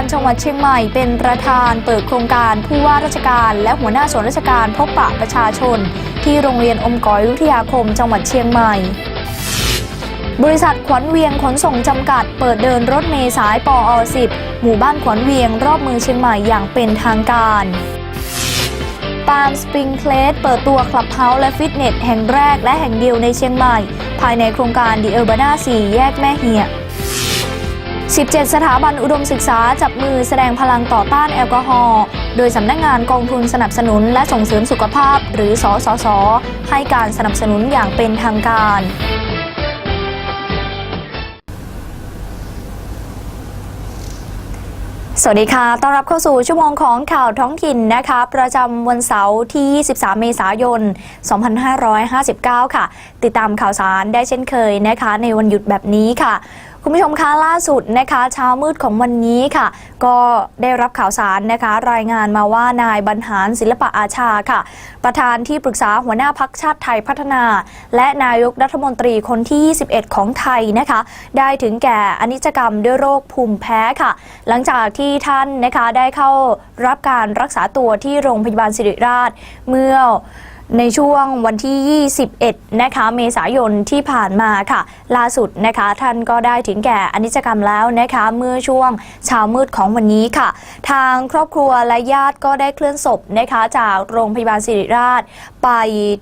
การจังหวัดเชียงใหม่เป็นประธานเปิดโครงการผู้ว่าราชการและหัวหน้าส่วนราชการพบปะประชาชน ที่โรงเรียนอมก๋อยวิทยาคมจังหวัดเชียงใหม่ บริษัทขวัญเวียงขนส่งจำกัด เปิดเดินรถเมสายปอ10หมู่บ้านขวัญเวียงรอบเมืองเชียงใหม่อย่างเป็นทางการปามสปริงเคลสเปิดตัวคลับเฮาส์และฟิตเนสแห่งแรกและแห่งเดียวในเชียงใหม่ ภายในโครงการดีเออร์บานา4แยกแม่เหีย 17 สถาบันอุดมศึกษาจับมือแสดงพลังต่อต้านแอลกอฮอล์ โดยสำนักงานกองทุนสนับสนุนและส่งเสริมสุขภาพ หรือสสสให้การสนับสนุนอย่างเป็นทางการสวัสดีค่ะ ต้อนรับเข้าสู่ชั่วโมงของข่าวท้องถิ่นนะคะ ประจำวันเสาร์ที่ 23 เมษายน 2559 ค่ะ ติดตามข่าวสารได้เช่นเคยนะคะ ในวันหยุดแบบนี้ค่ะ คุณผู้ชมคะล่าสุดนะคะเช้ามืดของวันนี้ค่ะ ก็ได้รับข่าวสารนะคะ รายงานมาว่านายบรรหารศิลปะอาชาค่ะ ประธานที่ปรึกษาหัวหน้าพักชาติไทยพัฒนา และนายกรัฐมนตรีคนที่ 21 ของไทยนะคะ ได้ถึงแก่อนิจกรรมด้วยโรคภูมิแพ้ค่ะ หลังจากที่ท่านนะคะได้เข้ารับการรักษาตัวที่โรงพยาบาลสิริราชเมื่อ ในช่วงวันที่ 21 นะคะ เมษายนที่ผ่านมาค่ะ ล่าสุดนะคะ ท่านก็ได้ถึงแก่อนิจกรรมแล้วนะคะ เมื่อช่วงเช้ามืดของวันนี้ค่ะ ทางครอบครัวและญาติก็ได้เคลื่อนศพนะคะ จากโรงพยาบาลสิริราช ไป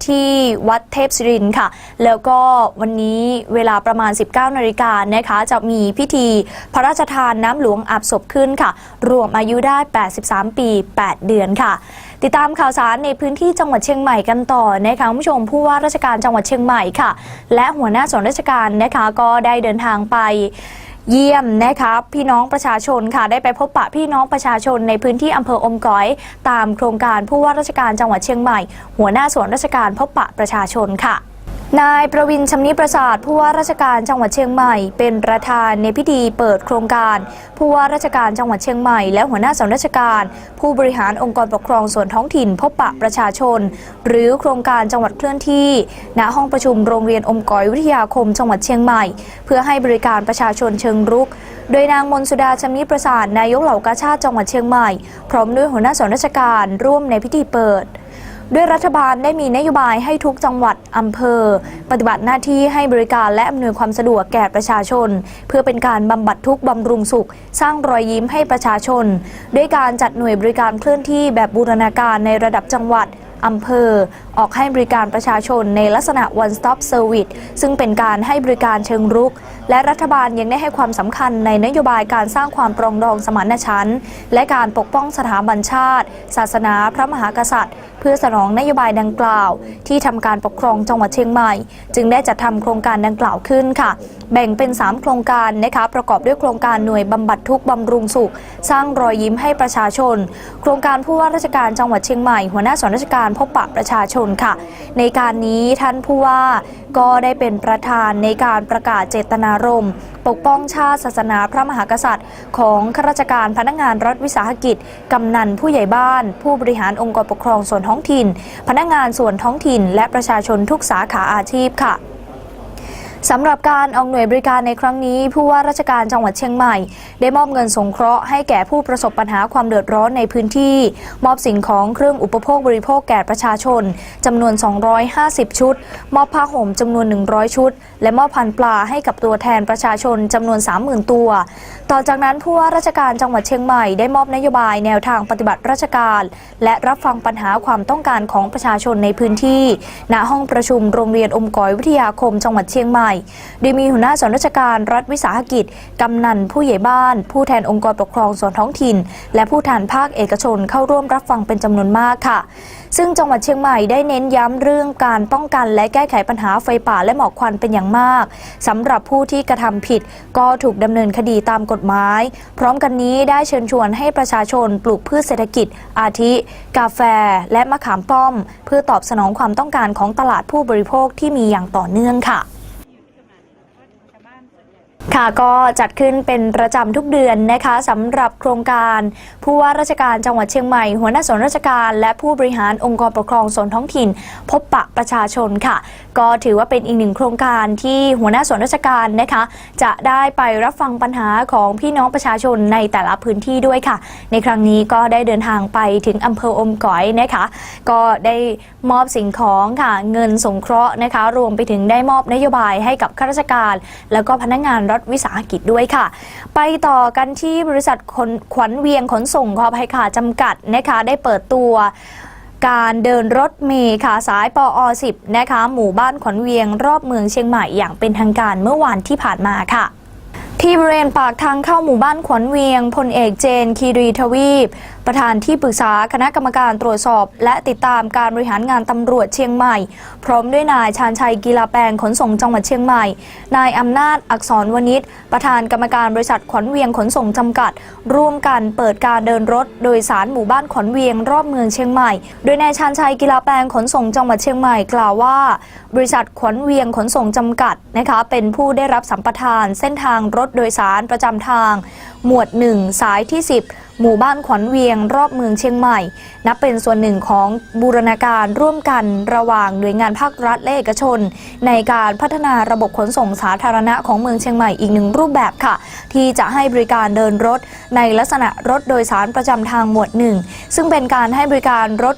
ที่วัดเทพศิรินค่ะ แล้วก็วันนี้เวลาประมาณ 19นาฬิกานะคะ จะมีพิธีพระราชทานน้ำหลวงอาบศพขึ้นค่ะ รวมอายุได้ 83 ปี 8 เดือนค่ะ ติดตามข่าวสารในพื้นที่จังหวัดเชียงใหม่กันต่อนะคะคุณผู้ชมผู้ว่าราชการจังหวัดเชียงใหม่ค่ะ และหัวหน้าส่วนราชการนะคะก็ได้เดินทางไปเยี่ยมนะคะพี่น้องประชาชนค่ะได้ไปพบปะพี่น้องประชาชนในพื้นที่อำเภออมก๋อย ตามโครงการผู้ว่าราชการจังหวัดเชียงใหม่ หัวหน้าส่วนราชการพบปะประชาชนค่ะ นายประวินชำนิประสาทผู้ว่าราชการจังหวัดเชียงใหม่ เป็นประธานในพิธีเปิดโครงการ ผู้ว่าราชการจังหวัดเชียงใหม่ และหัวหน้าส่วนราชการ ผู้บริหารองค์กรปกครองส่วนท้องถิ่น พบปะประชาชน หรือโครงการจังหวัดเคลื่อนที่ ณห้องประชุมโรงเรียนอมก๋อยวิทยาคมจังหวัดเชียงใหม่ เพื่อให้บริการประชาชนเชิงรุก โดยนางมนสุดาชำนิประสาทนายกเหล่ากาชาติจังหวัดเชียงใหม่ พร้อมด้วยหัวหน้าส่วนราชการร่วมในพิธีเปิดด้วยรัฐบาลได้มีนโยบายให้ทุกจังหวัด อำเภอ ปฏิบัติหน้าที่ให้บริการและอำนวยความสะดวกแก่ประชาชน เพื่อเป็นการบำบัดทุกข์บำรุงสุข สร้างรอยยิ้มให้ประชาชน ด้วยการจัดหน่วยบริการเคลื่อนที่แบบบูรณาการในระดับจังหวัดอำเภอ ออกให้บริการประชาชนในลักษณะ one stop service ซึ่งเป็นการให้บริการเชิงรุก และรัฐบาลยังได้ให้ความสำคัญในนโยบายการสร้างความปรองดองสมานฉันท์และการปกป้องสถาบันชาติ ศาสนาพระมหากษัตริย์ เพื่อสนองนโยบายดังกล่าว ที่ทำการปกครองจังหวัดเชียงใหม่ จึงได้จัดทำโครงการดังกล่าวขึ้นค่ะ แบ่งเป็น 3 โครงการนะคะประกอบด้วยโครงการหน่วยบำบัดทุกข์บำรุงสุข สร้างรอยยิ้มให้ประชาชน โครงการผู้ว่าราชการจังหวัดเชียงใหม่ หัวหน้าส่วนราชการพบปะประชาชนค่ะ ในการนี้ท่านผู้ว่าก็ได้เป็นประธานในการประกาศเจตนารมณ์ ปกป้องชาติศาสนาพระมหากษัตริย์ ของข้าราชการพนักงานรัฐวิสาหกิจ กำนันผู้ใหญ่บ้าน ผู้บริหารองค์กรปกครองส่วนท้องถิ่น พนักงานส่วนท้องถิ่น และประชาชนทุกสาขาอาชีพค่ะ สำหรับการออกหน่วยบริการในครั้งนี้ผู้ว่าราชการจังหวัดเชียงใหม่ ได้มอบเงินสงเคราะห์ให้แก่ผู้ประสบปัญหาความเดือดร้อนในพื้นที่ มอบสิ่งของเครื่องอุปโภคบริโภคแก่ประชาชนจำนวน 250 ชุด มอบผ้าห่มจำนวน 100 ชุด และมอบพันปลาให้กับตัวแทนประชาชนจำนวน 30,000 ตัว ต่อจากนั้นผู้ว่าราชการจังหวัดเชียงใหม่ได้มอบนโยบายแนวทางปฏิบัติราชการ และรับฟังปัญหาความต้องการของประชาชนในพื้นที่ณห้องประชุมโรงเรียนอมก๋อยวิทยาคมจังหวัดเชียงใหม่โดยมีหัวหน้าส่วนราชการรัฐวิสาหกิจ กำนันผู้ใหญ่บ้าน ผู้แทนองค์กรปกครองส่วนท้องถิ่น และผู้แทนภาคเอกชนเข้าร่วมรับฟังเป็นจำนวนมากค่ะ ซึ่งจังหวัดเชียงใหม่ได้เน้นย้ำเรื่องการป้องกันและแก้ไขปัญหาไฟป่าและหมอกควันเป็นอย่างมากสำหรับผู้ที่กระทำผิดก็ถูกดำเนินคดีตามกฎหมาย พร้อมกันนี้ได้เชิญชวนให้ประชาชนปลูกพืชเศรษฐกิจ อาทิ กาแฟ และมะขามป้อม เพื่อตอบสนองความต้องการของตลาดผู้บริโภคที่มีอย่างต่อเนื่องค่ะ ค่ะก็จัดขึ้นเป็นประจำทุกเดือนนะคะสำหรับโครงการผู้ว่าราชการจังหวัดเชียงใหม่ หัวหน้าส่วนราชการ และผู้บริหารองค์กรปกครองส่วนท้องถิ่น พบปะประชาชนค่ะ ก็ถือว่าเป็นอีกหนึ่งโครงการที่หัวหน้าส่วนราชการนะคะ จะได้ไปรับฟังปัญหาของพี่น้องประชาชนในแต่ละพื้นที่ด้วยค่ะ ในครั้งนี้ก็ได้เดินทางไปถึงอำเภออมก๋อยนะคะ ก็ได้มอบสิ่งของค่ะเงินสงเคราะห์นะคะ รวมไปถึงได้มอบนโยบายให้กับข้าราชการ แล้วก็พนักงานรัฐวิสาหกิจด้วยค่ะ ไปต่อกันที่บริษัทขนขวัญเวียงขนส่งขอภัยค่ะจำกัดนะคะ ได้เปิดตัวการเดินรถเมล์ค่ะสายปอ 10 นะคะ หมู่บ้านขวัญเวียงรอบเมืองเชียงใหม่อย่างเป็นทางการเมื่อวานที่ผ่านมาค่ะ ที่บริเวณปากทางเข้าหมู่บ้านขวัญเวียงพลเอกเจน คีรีทวีป ประธานที่ปรึกษาคณะกรรมการตรวจสอบ และติดตามการบริหารงานตำรวจเชียงใหม่ พร้อมด้วยนายชาญชัยกีฬาแปลงขนส่งจังหวัดเชียงใหม่ นายอำนาจอักษรวณิชประธานกรรมการบริษัทขวัญเวียงขนส่งจำกัด ร่วมกันเปิดการเดินรถ โดยสารหมู่บ้านขวัญเวียงรอบเมืองเชียงใหม่ โดยนายชาญชัยกีฬาแปลงขนส่งจังหวัดเชียงใหม่กล่าวว่า บริษัทขวัญเวียงขนส่งจำกัดนะคะเป็นผู้ได้รับสัมปทานเส้นทางรถโดยสารประจำทาง หมวด 1 สายที่ 10 หมู่บ้านขวัญเวียงรอบเมืองเชียงใหม่ นับเป็นส่วนหนึ่งของบูรณาการร่วมกันระหว่างหน่วยงานภาครัฐและเอกชน ในการพัฒนาระบบขนส่งสาธารณะของเมืองเชียงใหม่อีกหนึ่งรูปแบบค่ะ ที่จะให้บริการเดินรถ ในลักษณะรถโดยสารประจำทางหมวด 1 ซึ่งเป็นการให้บริการรถ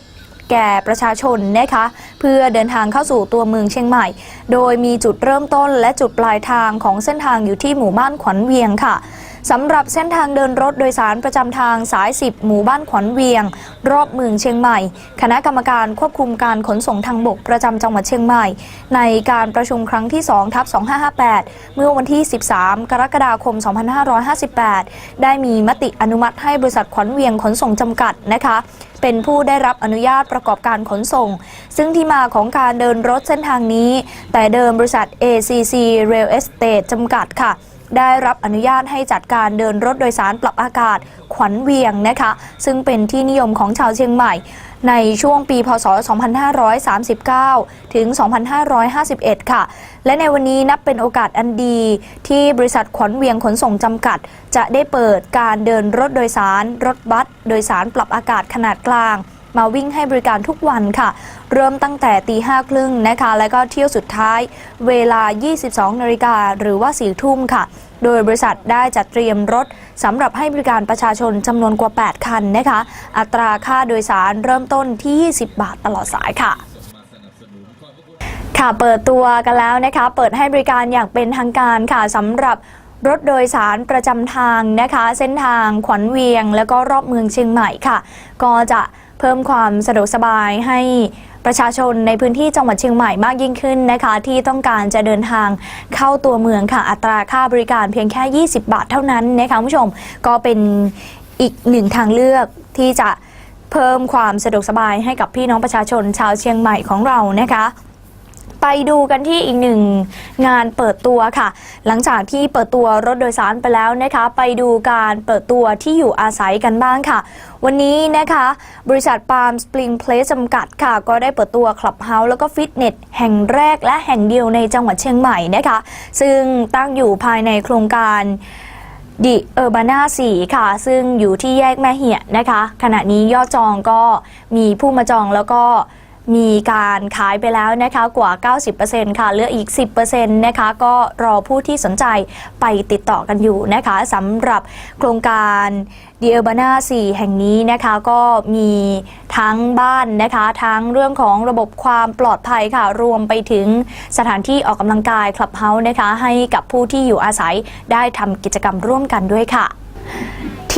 แก่ประชาชนนะคะเพื่อเดินทางเข้าสู่ตัวเมืองเชียงใหม่ โดยมีจุดเริ่มต้นและจุดปลายทางของเส้นทางอยู่ที่หมู่บ้านขวัญเวียงค่ะ สำหรับเส้นทางเดินรถโดยสารประจำทางสาย 10 หมู่บ้านขวัญเวียง รอบเมืองเชียงใหม่ คณะกรรมการควบคุมการขนส่งทางบกประจำจังหวัดเชียงใหม่ ในการประชุมครั้งที่2ทับ2558 เมื่อวันที่ 13 กรกฎาคม 2558 ได้มีมติอนุมัติให้บริษัทขวัญเวียงขนส่งจำกัดนะคะเป็นผู้ได้รับอนุญาตประกอบการขนส่ง ซึ่งที่มาของการเดินรถเส้นทางนี้ แต่เดิมบริษัท ACC Real Estate จำกัดค่ะ ได้รับอนุญาตให้จัดการเดินรถโดยสารปรับอากาศขวัญเวียงนะคะ ซึ่งเป็นที่นิยมของชาวเชียงใหม่ ในช่วงปีพศ 2539 ถึง 2551 ค่ะ และในวันนี้นับเป็นโอกาสอันดี ที่บริษัทขวัญเวียงขนส่งจำกัด จะได้เปิดการเดินรถโดยสาร รถบัสโดยสารปรับอากาศขนาดกลางมาวิ่งให้บริการทุกวันค่ะ เริ่มตั้งแต่ตีห้าครึ่งนะคะ แล้วก็เที่ยวสุดท้ายเวลา 22นาฬิกาหรือว่า4ทุ่มค่ะ โดยบริษัทได้จัดเตรียมรถสำหรับให้บริการประชาชนจำนวนกว่า 8 คันนะคะ อัตราค่าโดยสารเริ่มต้นที่ 20 บาทตลอดสายค่ะค่ะเปิดตัวกันแล้วนะคะ เปิดให้บริการอย่างเป็นทางการค่ะสำหรับรถโดยสารประจำทางนะคะ เส้นทางขวัญเวียง แล้วก็รอบเมืองเชียงใหม่ค่ะ ก็จะเพิ่มความสะดวกสบายให้ ประชาชนในพื้นที่จังหวัดเชียงใหม่มากยิ่งขึ้นนะคะ ที่ต้องการจะเดินทางเข้าตัวเมืองค่ะอัตราค่าบริการเพียงแค่ 20 บาทเท่านั้นนะคะผู้ชมก็เป็นอีกหนึ่งทางเลือกที่จะเพิ่มความสะดวกสบายให้กับพี่น้องประชาชนชาวเชียงใหม่ของเรานะคะ ไปดูกันที่อีกหนึ่งงานเปิดตัวค่ะ หลังจากที่เปิดตัวรถโดยสารไปแล้วนะคะ ไปดูการเปิดตัวที่อยู่อาศัยกันบ้างค่ะ วันนี้นะคะ บริษัทปาล์มสปริงเพลสจำกัดค่ะ ก็ได้เปิดตัวคลับเฮาส์แล้วก็ฟิตเนสแห่งแรกและแห่งเดียวในจังหวัดเชียงใหม่นะคะ ซึ่งตั้งอยู่ภายในโครงการดิเออร์บานา4ค่ะ ซึ่งอยู่ที่แยกแม่เหี่ยนะคะ ขณะนี้ยอดจองก็มีผู้มาจองแล้วก็ มีการขายไปแล้วนะคะกว่า 90%ค่ะเหลืออีก 10%นะคะก็รอผู้ที่สนใจไปติดต่อกันอยู่นะคะสำหรับโครงการเดียบานา4แห่งนี้นะคะก็มีทั้งบ้านนะคะทั้งเรื่องของระบบความปลอดภัยค่ะ รวมไปถึงสถานที่ออกกำลังกายคลับเฮาส์นะคะ ให้กับผู้ที่อยู่อาศัยได้ทำกิจกรรมร่วมกันด้วยค่ะ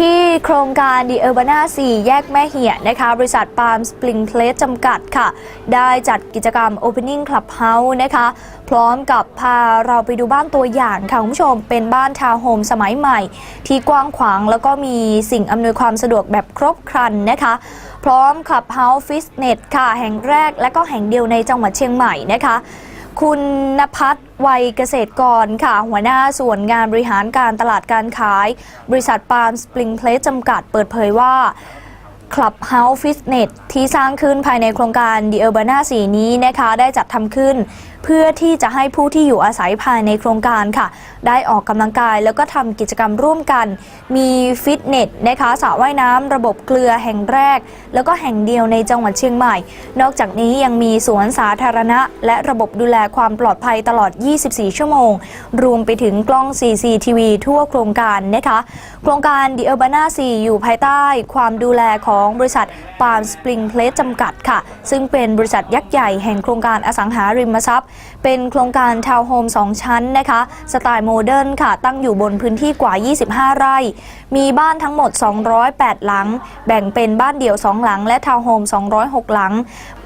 ที่โครงการดีเออร์บานา4แยกแม่เหียนะคะ บริษัทปาล์มสปริงเพลสจำกัดค่ะ ได้จัดกิจกรรม Opening Clubhouse นะคะ พร้อมกับพาเราไปดูบ้านตัวอย่างค่ะ คุณผู้ชมเป็นบ้านทาวน์โฮมสมัยใหม่ ที่กว้างขวางแล้วก็มีสิ่งอำนวยความสะดวกแบบครบครันนะคะ พร้อม Clubhouse Fitness ค่ะ แห่งแรกและก็แห่งเดียวในจังหวัดเชียงใหม่นะคะ คุณนภัทรวัยเกษตรกรค่ะ หัวหน้าส่วนงานบริหารการตลาดการขาย บริษัทปาล์มสปริงเพลสจำกัดเปิดเผยว่าคลับเฮาส์ฟิตเนสที่สร้างขึ้นภายในโครงการ The Urbana 4นี้นะคะ ได้จัดทำขึ้น เพื่อที่จะให้ผู้ที่อยู่อาศัยภายในโครงการค่ะ ได้ออกกำลังกายแล้วก็ทำกิจกรรมร่วมกัน มีฟิตเนสนะคะสระว่ายน้ำระบบเกลือแห่งแรก แล้วก็แห่งเดียวในจังหวัดเชียงใหม่ นอกจากนี้ยังมีสวนสาธารณะ และระบบดูแลความปลอดภัยตลอด 24 ชั่วโมง รวมไปถึงกล้อง CCTV ทั่วโครงการนะคะ โครงการ The Urbana 4 อยู่ภายใต้ความดูแลของบริษัทปา l สปริงเพลสจำกัดค่ะ ซึ่งเป็นบริษัทยักษ์ใหญ่แห่งโครงการอสังหาริมทรัพย์เป็นโครงการทาวน์โฮม 2 ชั้นนะคะ สไตล์โมเดิร์นค่ะ ตั้งอยู่บนพื้นที่กว่า 25 ไร่ มีบ้านทั้งหมด 208 หลัง แบ่งเป็นบ้านเดี่ยว 2 หลัง และทาวน์โฮม 206 หลัง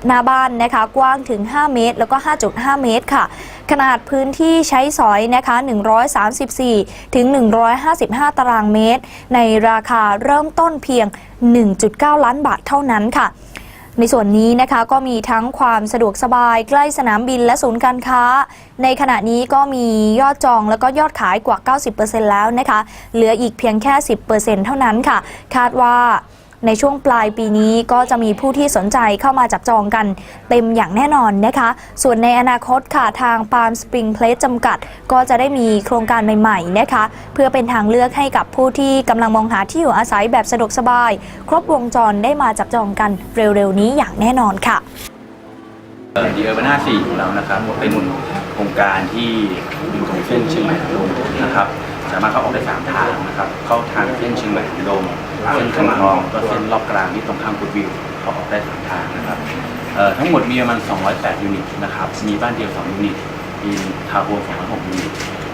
หน้าบ้านนะคะ กว้างถึง 5 เมตร แล้วก็ 5.5 เมตรค่ะ ขนาดพื้นที่ใช้สอยนะคะ 134 ถึง 155 ตารางเมตร ในราคาเริ่มต้นเพียง 1.9 ล้านบาทเท่านั้นค่ะ ในส่วนนี้นะคะก็มีทั้งความสะดวกสบายใกล้สนามบินและศูนย์การค้า ในขณะนี้ก็มียอดจองแล้วก็ยอดขายกว่า 90%แล้วนะคะ เหลืออีกเพียงแค่ 10%เท่านั้นค่ะ คาดว่า ในช่วงปลายปีนี้ก็จะมีผู้ที่สนใจเข้ามาจับจองกันเต็มอย่างแน่นอนนะคะ ส่วนในอนาคตค่ะทาง Palm Spring Place จำกัด ก็จะได้มีโครงการใหม่ๆนะคะ เพื่อเป็นทางเลือกให้กับผู้ที่กำลังมองหาที่อยู่อาศัยแบบสะดวกสบาย ครบวงจรได้มาจับจองกันเร็วๆนี้อย่างแน่นอนค่ะดีเออร์บานาสี่ของเรานะครับเป็นโครงการที่อยู่ตรงเส้นเชียงใหม่ลมนะครับ สามารถเข้าออกได้สามทางนะครับเข้าทางเส้นเชียงใหม่ลมเส้นข้างทองก็เส้นรอบกลางที่ตรงข้ามกุดวิวเข้าออกได้สามทางนะครับเอ่อทั้งหมดมีประมาณ 208 ยูนิตนะครับมีบ้านเดียว 2 ยูนิตมีทาวน์โฮม206 ยูนิต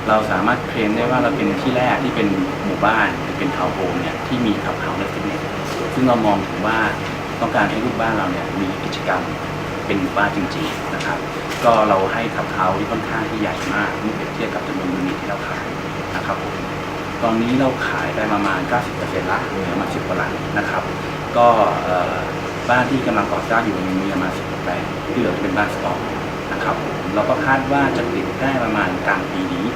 เราสามารถเคลมได้ว่าเราเป็นที่แรกที่เป็นหมู่บ้านหรือเป็นทาวน์โฮมเนี่ยที่มีขับเฮาส์และฟิตเนสซึ่งเรามองถึงว่าต้องการให้ลูกบ้านเราเนี่ยมีกิจกรรมเป็นหมู่บ้านจริงๆนะครับ ก็เราให้ขับเฮาส์ที่ค่อนข้างที่ใหญ่มากเมื่อเปรียบเทียบกับจำนวนยูนิตที่เราขาย นะครับผมตอนนี้เราขายไปประมาณ 90%ละเหลือมา10กว่าหลังนะครับ ก็เอ่อบ้านที่กำลังก่อสร้างอยู่มีประมาณ10แปลงที่เหลือจะเป็นบ้านสตอนะครับผมเราก็คาดว่าจะปิดได้ประมาณกลางปีนี้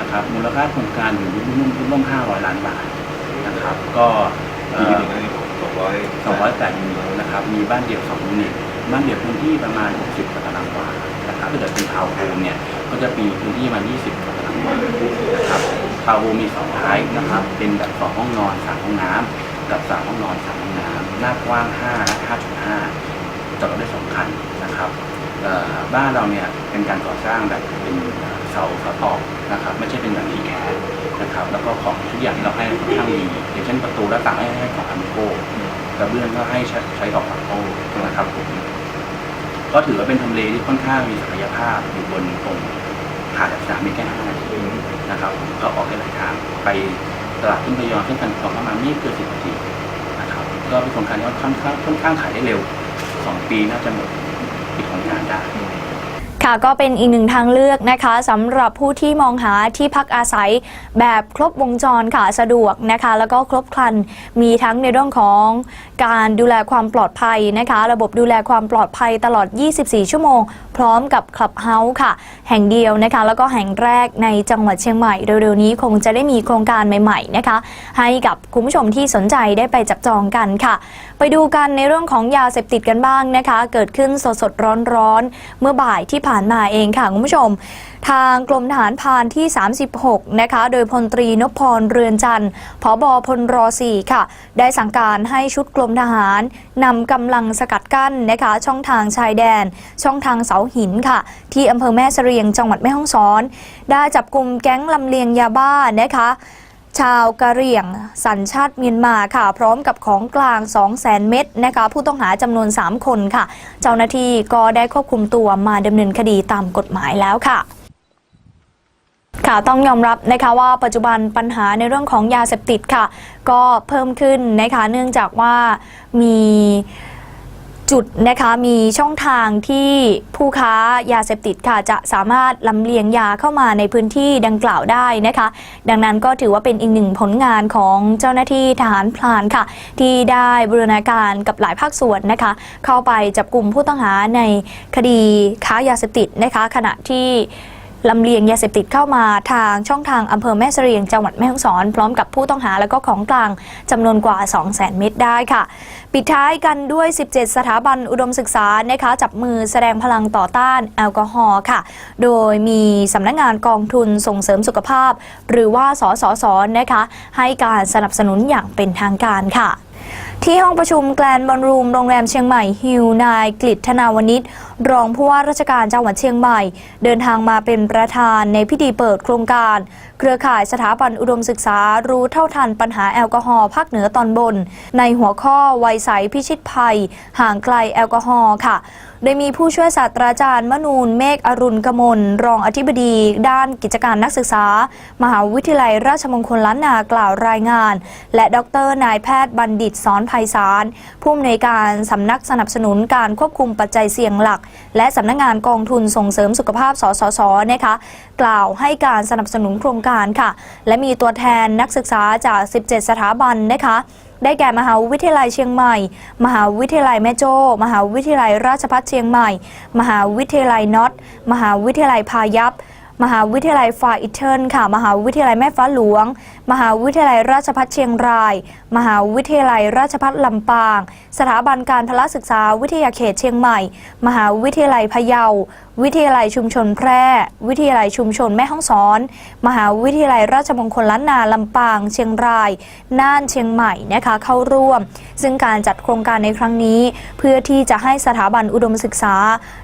นะครับมูลค่าโครงการอยู่รุ่มๆร่วม500 ล้านบาทนะครับ ก็เอ่กี่อยูนิตนะนี่สองร้อย208ยูนิตนะครับ มีบ้านเดี่ยว2ยูนิตบ้านเดี่ยวพื้นที่ประมาณ 60กว่าตารางวานะครับถ้าเกิดเป็นทาวน์โฮมเนี่ยก็จะมีพื้นที่ประมาณ 20กว่าตารางวานะครับ ทาวน์โฮมมี2ท้ายนะครับ เป็นแบบ2ห้องนอน3ห้องน้ำกับ3ห้องนอน3ห้องน้ำหน้ากว้าง5และ5.5จอดรถได้2คันนะครับบ้านเราเนี่ยเป็นการก่อสร้างแบบเป็นเสาเสาตอกนะครับไม่ใช่เป็นแบบทีแคสนะครับแล้วก็ของทุกอย่างที่เราให้ค่อนข้างดีอย่างเช่นประตูและต่างให้ให้ของอันโกกระเบื้องก็ให้ใช้ใช้ดอกปักโต้นะครับผมก็ถือว่าเป็นทำเลที่ค่อนข้างมีศักยภาพอยู่บนตรง ขาดจากสาไม่แค่ห้านาทีนะครับก็ออกได้หลายทางไปตลาดขึ้นพยองขึ้นกันของประมาณไม่เกินสิบนาทีนะครับก็เป็นโครงการที่ค่อนข้างค่อนข้างขายได้เร็วสองปีน่าจะหมดปิดของงานได้ ค่ะก็เป็นอีกหนึ่งทางเลือกนะคะสำหรับผู้ที่มองหาที่พักอาศัยแบบครบวงจรค่ะสะดวกนะคะ แล้วก็ครบครันมีทั้งในเรื่องของการดูแลความปลอดภัยนะคะ ระบบดูแลความปลอดภัยตลอด 24 ชั่วโมง พร้อมกับคลับเฮาส์ค่ะ แห่งเดียวนะคะ แล้วก็แห่งแรกในจังหวัดเชียงใหม่เร็วๆนี้คงจะได้มีโครงการใหม่ ๆนะคะ ให้กับคุณผู้ชมที่สนใจได้ไปจับจองกันค่ะ ไปดูกันในเรื่องของยาเสพติดกันบ้างนะคะ เกิดขึ้นสดๆร้อนๆเมื่อบ่ายที่ผ่านมาเองค่ะคุณผู้ชม ทางกรมทหารพานที่ 36 นะคะ โดยพลตรีนพพรเรือนจันทร์ผบพลร4ค่ะ ได้สั่งการให้ชุดกรมทหารนำกำลังสกัดกั้นนะคะ ช่องทางชายแดน ช่องทางเสาหินค่ะ ที่อำเภอแม่เสรียงจังหวัดแม่ฮ่องสอน ได้จับกลุ่มแก๊งลำเลียงยาบ้านะคะ ชาวกะเหรี่ยงสัญชาติเมียนมาค่ะ พร้อมกับของกลาง200,000 เม็ดนะคะ ผู้ต้องหาจำนวน 3 คนค่ะ เจ้าหน้าที่ก็ได้ควบคุมตัวมาดำเนินคดีตามกฎหมายแล้วค่ะค่ะต้องยอมรับนะคะว่าปัจจุบันปัญหาในเรื่องของยาเสพติดค่ะ ก็เพิ่มขึ้นนะคะเนื่องจากว่ามี จุดนะคะมีช่องทางที่ผู้ค้ายาเสพติดค่ะจะสามารถลำเลียงยาเข้ามาในพื้นที่ดังกล่าวได้นะคะ ดังนั้นก็ถือว่าเป็นอีกหนึ่งผลงานของเจ้าหน้าที่ทหารพลานค่ะ ที่ได้บูรณาการกับหลายภาคส่วนนะคะ เข้าไปจับกลุ่มผู้ต้องหาในคดีค้ายาเสพติดนะคะ ขณะที่ลำเลียงยาเสพติดเข้ามาทางช่องทางอำเภอแม่เสรียงจังหวัดแม่ฮ่องสอน พร้อมกับผู้ต้องหาและก็ของกลางจำนวนกว่า 200,000 เม็ดได้ค่ะ ปิดท้ายกันด้วย 17 สถาบันอุดมศึกษานะคะจับมือแสดงพลังต่อต้านแอลกอฮอล์ค่ะ โดยมีสำนักงงานกองทุนส่งเสริมสุขภาพ หรือว่าสสสนะคะให้การสนับสนุนอย่างเป็นทางการค่ะ ที่ห้องประชุมแกลนบอลรูมโรงแรมเชียงใหม่ฮิวนายกฤษธนาวนิชรองผู้ว่าราชการจังหวัดเชียงใหม่ เดินทางมาเป็นประธานในพิธีเปิดโครงการ เครือข่ายสถาบันอุดมศึกษารู้เท่าทันปัญหาแอลกอฮอล์ภาคเหนือตอนบน ในหัวข้อวัยใสพิชิตภัย ห่างไกลแอลกอฮอล์ค่ะ โดยมีผู้ช่วยศาสตราจารย์ มนูนเมฆอรุณกมล รองอธิบดี ด้านกิจการนักศึกษา มหาวิทยาลัยราชมงคลล้านนากล่าวรายงาน และดรนายแพทย์บัณฑิตสอนภัยสารผู้อำนวยการสำนักสนับสนุนการควบคุมปัจจัยเสี่ยงหลัก และสำนักงานกองทุนส่งเสริมสุขภาพสสสนะคะกล่าวให้การสนับสนุนโครงการค่ะ และมีตัวแทนนักศึกษาจาก 17 สถาบันนะคะ ได้แก่มหาวิทยาลัยเชียงใหม่ มหาวิทยาลัยแม่โจ้ มหาวิทยาลัยราชภัฏเชียงใหม่ มหาวิทยาลัยน็อต มหาวิทยาลัยพายัพมหาวิทยาลัยฟาอิเทิร์นค่ะ มหาวิทยาลัยแม่ฟ้าหลวง มหาวิทยาลัยราชภัฏเชียงราย มหาวิทยาลัยราชภัฏลำปางสถาบันการพละศึกษาวิทยาเขตเชียงใหม่ มหาวิทยาลัยพะเยา วิทยาลัยชุมชนแพร่ วิทยาลัยชุมชนแม่ฮ่องสอน มหาวิทยาลัยราชมงคลล้านนาลำปาง เชียงราย น่านเชียงใหม่นะคะเข้าร่วม ซึ่งการจัดโครงการในครั้งนี้ เพื่อที่จะให้สถาบันอุดมศึกษา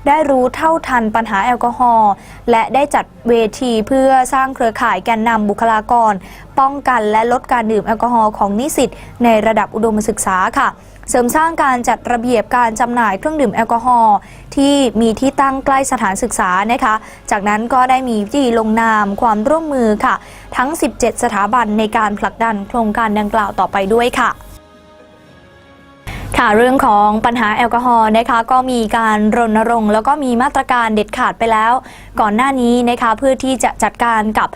ได้รู้เท่าทันปัญหาแอลกอฮอล์และได้จัดเวทีเพื่อสร้างเครือข่ายแกนนำบุคลากร ป้องกันและลดการดื่มแอลกอฮอล์ของนิสิตในระดับอุดมศึกษาค่ะ เสริมสร้างการจัดระเบียบการจำหน่ายเครื่องดื่มแอลกอฮอล์ที่มีที่ตั้งใกล้สถานศึกษานะคะ จากนั้นก็ได้มีพิธีลงนามความร่วมมือค่ะ ทั้ง 17 สถาบันในการผลักดันโครงการดังกล่าวต่อไปด้วยค่ะค่ะเรื่องของปัญหาแอลกอฮอล์นะคะก็มีการรณรงค์แล้วก็มีมาตรการเด็ดขาดไปแล้ว ก่อนหน้านี้นะคะเพื่อที่จะจัดการกับ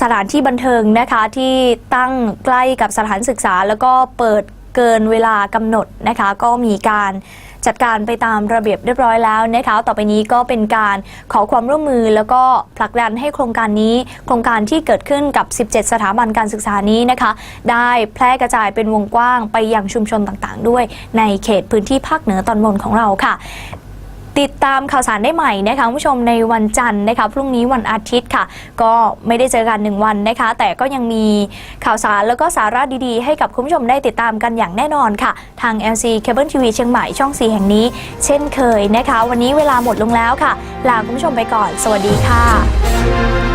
สถานที่บันเทิงนะคะที่ตั้งใกล้กับสถานศึกษา แล้วก็เปิด เกินเวลากำหนดนะคะ ก็มีการจัดการไปตามระเบียบเรียบร้อยแล้วนะคะ ต่อไปนี้ก็เป็นการขอความร่วมมือ แล้วก็ผลักดันให้โครงการนี้ โครงการที่เกิดขึ้นกับ 17 สถาบันการศึกษานี้นะคะ ได้แพร่กระจายเป็นวงกว้างไปยังชุมชนต่างๆ ด้วยในเขตพื้นที่ภาคเหนือตอนบนของเราค่ะ ติดตามข่าวสารได้ใหม่นะคะคุณผู้ชมในวันจันทร์นะคะพรุ่งนี้วันอาทิตย์ค่ะ ก็ไม่ได้เจอกันหนึ่งวันนะคะ แต่ก็ยังมีข่าวสารแล้วก็สาระดีๆ ให้กับคุณผู้ชมได้ติดตามกันอย่างแน่นอนค่ะ ทาง LC Cable TV เชียงใหม่ช่อง 4 แห่งนี้ เช่นเคยนะคะ วันนี้เวลาหมดลงแล้วค่ะ ลาคุณผู้ชมไปก่อน สวัสดีค่ะ